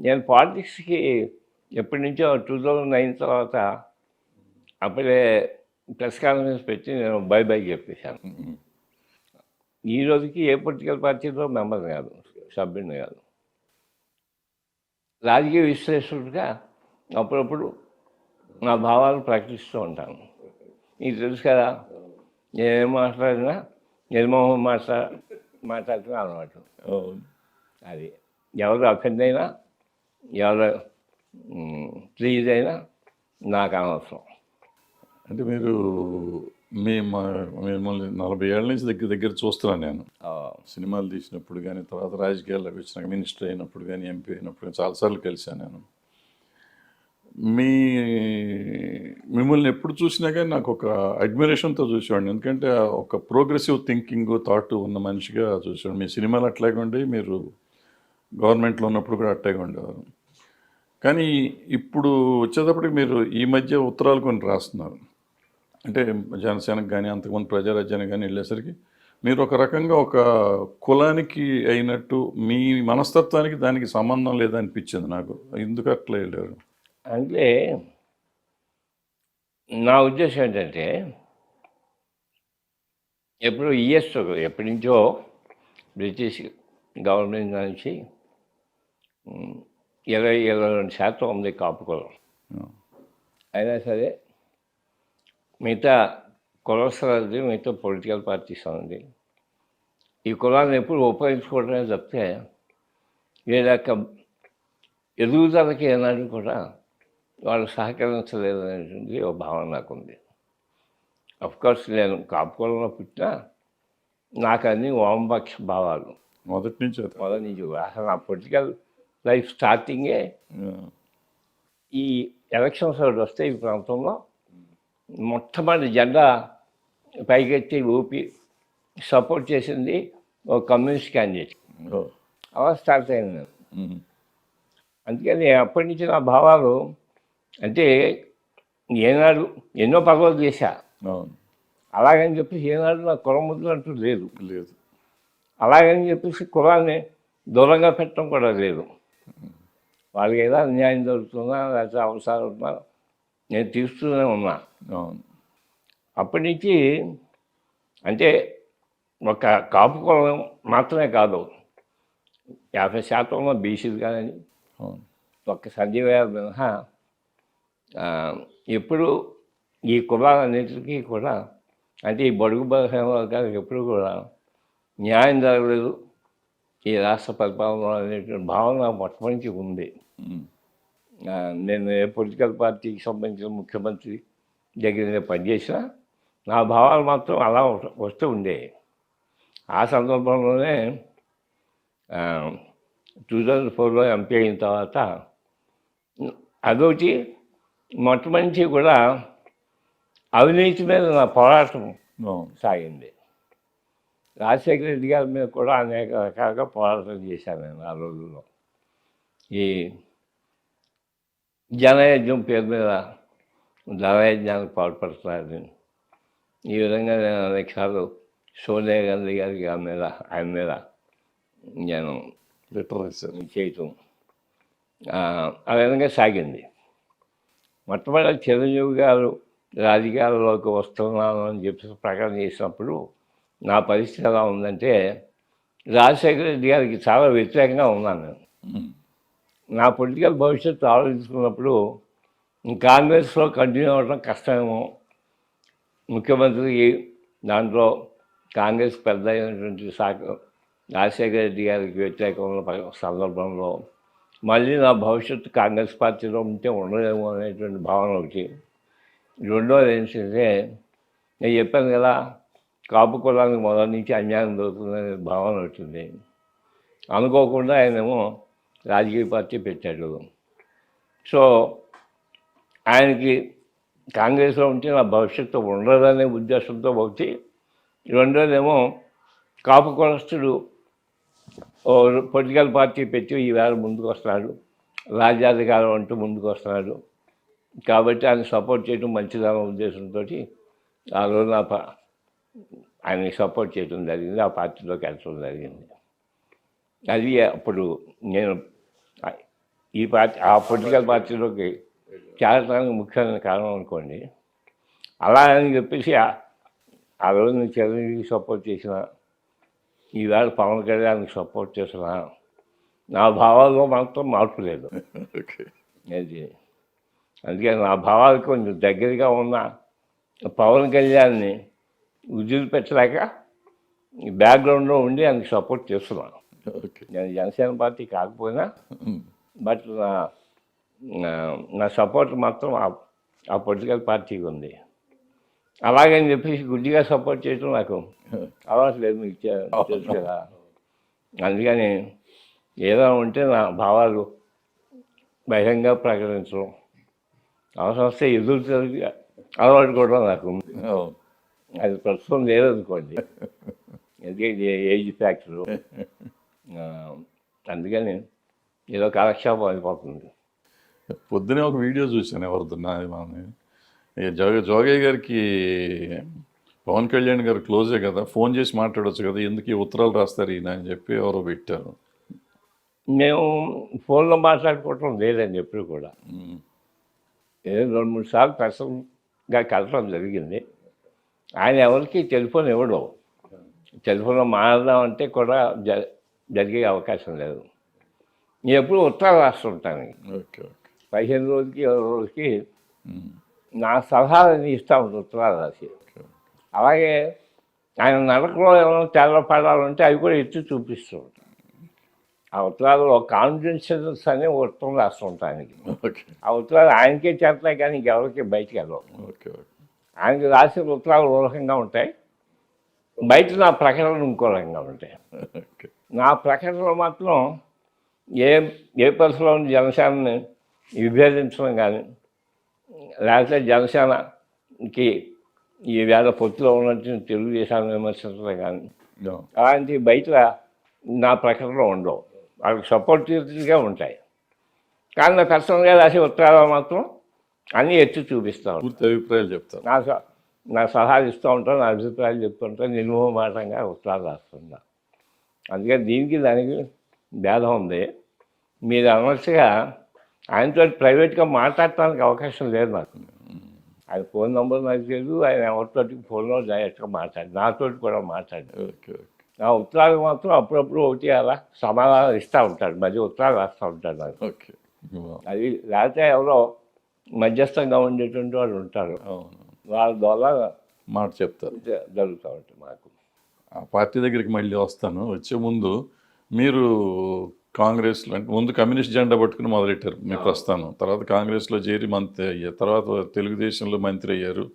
నేను పాలిటిక్స్కి ఎప్పటి నుంచో టూ థౌజండ్ నైన్ తర్వాత అప్పుడే ప్రెస్ కాన్ఫరెన్స్ పెట్టి నేను బై బై చెప్పేశాను. ఈ రోజుకి ఏ పొలిటికల్ పార్టీలో మెంబర్ కాదు సభ్యుని కాదు. రాజకీయ విశ్లేషకుడిగా అప్పుడప్పుడు నా భావాలు ప్రకటిస్తూ ఉంటాను. నీకు తెలుసు కదా నేనేం మాట్లాడినా నిర్మోహం మాట్లా మాట్లాడుతున్నా అవును. అది ఎవరు అఫెండ్ అయినా ఎవరు ప్లీజ్ అయినా నాకు అనవసరం. అంటే మీరు మీ మా- మిమ్మల్ని నలభై ఏళ్ళ నుంచి దగ్గర దగ్గర చూస్తున్నాను నేను. సినిమాలు తీసినప్పుడు కానీ తర్వాత రాజకీయాల్లోకి వచ్చినాక మినిస్టర్ అయినప్పుడు కానీ ఎంపీ అయినప్పుడు కానీ చాలాసార్లు కలిశాను నేను. మీ మిమ్మల్ని ఎప్పుడు చూసినా కానీ నాకు ఒక అడ్మిరేషన్తో చూసేవాడిని. ఎందుకంటే ఒక ప్రోగ్రెసివ్ థింకింగ్ థాట్ ఉన్న మనిషిగా చూసేవాడు మీ సినిమాలు అట్లాగే ఉండి మీరు గవర్నమెంట్లో ఉన్నప్పుడు కూడా అట్టగా ఉండేవారు. కానీ ఇప్పుడు వచ్చేటప్పటికి మీరు ఈ మధ్య ఉత్తరాలు కొన్ని రాస్తున్నారు. అంటే జనసేనకు కానీ అంతకుముందు ప్రజారాజ్యానికి కానీ వెళ్ళేసరికి మీరు ఒక రకంగా ఒక కులానికి అయినట్టు మీ మనస్తత్వానికి దానికి సంబంధం లేదనిపించింది నాకు. ఎందుకు అట్లా వెళ్ళారు? అంటే నా ఉద్దేశం ఏంటంటే ఎప్పుడు ఇయర్స్ ఎప్పటి నుంచో బ్రిటిష్ గవర్నమెంట్ నుంచి ఇరవై ఇరవై రెండు శాతం ఉంది కాపు కులం అయినా సరే మిగతా కులస్తులది మిగతా పొలిటికల్ పార్టీస్ ఉంది ఈ కులాన్ని ఎప్పుడు ఉపయోగించుకోవడమే తప్పితే వీళ్ళ ఎదుగుదలకి ఏనాడు కూడా వాళ్ళు సహకరించలేదు అనేటువంటి ఒక భావన నాకుంది. కోర్స్ నేను కాపు కులంలో పుట్టినా నాకు అన్ని వామపక్ష భావాలు. మొదటి నుంచి. మొదటి నుంచి. అసలు నా పొలిటికల్ లైఫ్ స్టార్టింగే ఈ ఎలక్షన్స్ ఒకటి వస్తే ఈ ప్రాంతంలో మొట్టమొదటి జెండా పైకెత్తి ఊపి సపోర్ట్ చేసింది ఒక కమ్యూనిస్ట్ క్యాండిడేట్. అలా స్టార్ట్ అయింది నేను. అందుకని అప్పటి నుంచి నా భావాలు అంటే ఏనాడు ఎన్నో పగలు చేశా. అలాగని చెప్పేసి ఏనాడు నా కుల ముద్ర అంటూ లేదు. లేదు. అలాగని చెప్పేసి కులాన్ని దూరంగా పెట్టడం కూడా లేదు. వాళ్ళకి ఏదో అన్యాయం జరుగుతున్నా లేకపోతే అవసరాలు ఉన్నా నేను తీస్తూనే ఉన్నా. అప్పటి నుంచి అంటే ఒక కాపు కులం మాత్రమే కాదు యాభై శాతంలో బీసీలు కానీ ఒక్క సంజీవ యాదవ్ మినహా ఎప్పుడు ఈ కులాలన్నిటికీ కూడా అంటే ఈ బడుగు బలహీన వర్గాలకు ఎప్పుడు కూడా న్యాయం జరగలేదు. ఈ రాష్ట్ర పరిపాలన అనేటువంటి భావన మొట్టమొదటి ఉంది. నేను ఏ పొలిటికల్ పార్టీకి సంబంధించిన ముఖ్యమంత్రి దగ్గర నేను పనిచేసినా నా భావాలు మాత్రం అలా వస్తూ- ఉండేవి. ఆ సందర్భంలోనే టూ థౌజండ్ ఫోర్లో ఎంపీ అయిన తర్వాత అదొకటి మొట్టమొదటి కూడా అవినీతి మీద నా పోరాటం సాగింది. రాజశేఖర రెడ్డి గారి మీద కూడా అనేక రకాలుగా పోరాటం చేశాను నేను ఆ రోజుల్లో. ఈ జనయజ్ఞం పేరు మీద ధనయజ్ఞానికి పాల్పడుతున్నారు ఈ విధంగా నేను అనేకసార్లు సోనియా గాంధీ గారికి ఆమె మీద ఆయన మీద నేను చేయటం ఆ ఆ విధంగా సాగింది. మొట్టమొదటి చిరంజీవి గారు రాజకీయాల్లోకి వస్తున్నాను అని చెప్పి ప్రకటన చేసినప్పుడు నా పరిస్థితి ఎలా ఉందంటే రాజశేఖర రెడ్డి గారికి చాలా వ్యతిరేకంగా ఉన్నాను నా పొలిటికల్ భవిష్యత్తు ఆలోచించుకున్నప్పుడు కాంగ్రెస్లో కంటిన్యూ అవ్వడం కష్టమేమో. ముఖ్యమంత్రికి దాంట్లో కాంగ్రెస్ పెద్ద అయినటువంటి శాఖ రాజశేఖర రెడ్డి గారికి వ్యతిరేకమైన సందర్భంలో మళ్ళీ నా భవిష్యత్తు కాంగ్రెస్ పార్టీలో ఉంటే ఉండలేము అనేటువంటి భావన ఒకటి. రెండోది ఏంటంటే నేను చెప్పాను కదా కాపు కులానికి మొదటి నుంచి అన్యాయం దొరుకుతుందనే భావన వచ్చింది. అనుకోకుండా ఆయనేమో రాజకీయ పార్టీ పెట్టాడు. సో ఆయనకి కాంగ్రెస్లో ఉంటే నా భవిష్యత్తు ఉండదనే ఉద్దేశంతో ఒకటి రెండోదేమో కాపు కులస్తుడు పొలిటికల్ పార్టీ పెట్టి ఈవేళ ముందుకు వస్తున్నాడు. రాజ్యాధికారం అంటూ ముందుకు వస్తున్నాడు. కాబట్టి ఆయన సపోర్ట్ చేయడం మంచిదన్న ఉద్దేశంతో ఆ రోజు నా ప- ఆయనకి సపోర్ట్ చేయడం జరిగింది ఆ పార్టీలోకి వెళ్ళడం జరిగింది. అది అప్పుడు నేను ఈ పార్టీ ఆ పొలిటికల్ పార్టీలోకి చేరడానికి ముఖ్యమైన కారణం అనుకోండి. అలా అని చెప్పేసి ఆ- రోజు నేను చిరంజీవికి సపోర్ట్ చేసిన ఈవేళ పవన్ కళ్యాణ్కి సపోర్ట్ చేసిన నా భావాల్లో మాత్రం మార్పు లేదు. అది అందుకే నా భావాలకు కొంచెం దగ్గరగా ఉన్న పవన్ కళ్యాణ్ని వదిలిపెట్టలేక ఈ బ్యాక్గ్రౌండ్లో ఉండి ఆయనకి సపోర్ట్ చేస్తున్నాను. నేను జనసేన పార్టీ కాకపోయినా. బట్ నా నా- సపోర్ట్ మాత్రం ఆ పొలిటికల్ పార్టీకి ఉంది. అలాగని చెప్పేసి గుడ్డిగా సపోర్ట్ చేయడం నాకు అలవాటు లేదు మీకు తెలుసు కదా. అందుకని ఏదో ఉంటే నా భావాలు బహిరంగ ప్రకటించడం. అవసరం వస్తే ఎదురు తిరిగి అలవాటు కూడా నాకు. అది ప్రస్తుతం లేదనుకోండి. ఎందుకంటే ఏజ్ ఫ్యాక్టరు? అందుకని ఏదో కాలక్షేపం అయిపోతుంది పొద్దునే ఒక వీడియో చూశాను ఇక జోగ జోగయ్య గారికి పవన్ కళ్యాణ్ గారు క్లోజే కదా ఫోన్ చేసి మాట్లాడొచ్చు కదా ఎందుకు ఈ ఉత్తరాలు రాస్తారు ఈయన అని చెప్పి ఎవరో పెట్టారు. మేము ఫోన్లో మాట్లాడుకోవటం లేదండి ఎప్పుడు కూడా. రెండు మూడు సార్లు పర్సనల్గా కలవడం జరిగింది. ఆయన ఎవరికి టెలిఫోన్ ఇవ్వడు. టెలిఫోన్లో మాట్లాడదామంటే కూడా జ జరిగే అవకాశం లేదు. నేను ఎప్పుడు ఉత్తరాలు రాస్తుంటాను. పదిహేను రోజులకి ఇరవై రోజులకి. నా సలహాలని ఇస్తా ఉంటుంది ఉత్తరాలు రాసి. అలాగే ఆయన నడకలో ఏమైనా తెల్ల పడాలంటే అవి కూడా ఎత్తి చూపిస్తూ ఉంటాను. ఆ ఉత్తరాలు ఒక కాన్ఫిడెన్షియల్స్ అని ఉత్తరం రాస్తుంటాను ఆయనకి. ఓకే. ఆ ఉత్తరాలు ఆయనకే చేస్తాయి కానీ ఇంకెవరికి బయటికి వెళ్ళవు. Okay okay. ఆయనకి రాసిన ఉత్తరాలు ఓ రకంగా ఉంటాయి. బయట నా ప్రకటనలు ఇంకో రకంగా ఉంటాయి. నా ప్రకటనలో మాత్రం ఏ ఏ పరిస్థితిలో ఉన్న జనసేనని విభేదించడం కానీ లేకపోతే జనసేనకి ఈ వేళ పొత్తులో ఉన్నట్టు తెలుగుదేశాన్ని విమర్శించడం కానీ. అలాంటి బయట నా ప్రకటనలో ఉండవు. వాళ్ళకి సపోర్టివ్గా ఉంటాయి. కానీ నా పర్సనల్గా రాసే ఉత్తరాలు మాత్రం అన్నీ ఎత్తి చూపిస్తాను పూర్తి అభిప్రాయాలు చెప్తారు. నా స- నా సలహాలు ఇస్తూ ఉంటాను నా అభిప్రాయాలు చెప్తుంటాను నిర్మోహమాటంగా ఉత్తరాలు రాస్తున్నా అందుకని దీనికి దానికి భేదం ఉంది. మీరు అనవలసిగా ఆయనతో ప్రైవేట్గా మాట్లాడటానికి అవకాశం లేదు నాకు. ఆయన ఫోన్ నెంబర్ నాకు తెలియదు ఆయన ఎవరితోటి ఫోన్లో డైరెక్ట్గా మాట్లాడు నాతోటి కూడా మాట్లాడు. Okay okay. నా ఉత్తరాలు మాత్రం అప్పుడప్పుడు ఒకటి అలా సమాధానం ఇస్తూ ఉంటాడు మధ్య ఉత్తరాలు రాస్తూ ఉంటాడు నాకు. ఓకే. అది లేకపోతే ఎవరో మధ్యస్థంగా ఉండేటువంటి వాళ్ళు ఉంటారు. వాళ్ళ ద్వారా మాట చెప్తారు. జరుగుతూ ఉంటుంది మాకు. ఆ పార్టీ దగ్గరికి మళ్ళీ వస్తాను. వచ్చే ముందు మీరు కాంగ్రెస్లో అంటే ముందు కమ్యూనిస్ట్ జెండా పట్టుకుని మొదలెట్టారు. మీ ప్రస్థానం తర్వాత కాంగ్రెస్లో చేరి మంత్రి అయ్యారు. తర్వాత తెలుగుదేశంలో మంత్రి అయ్యారు.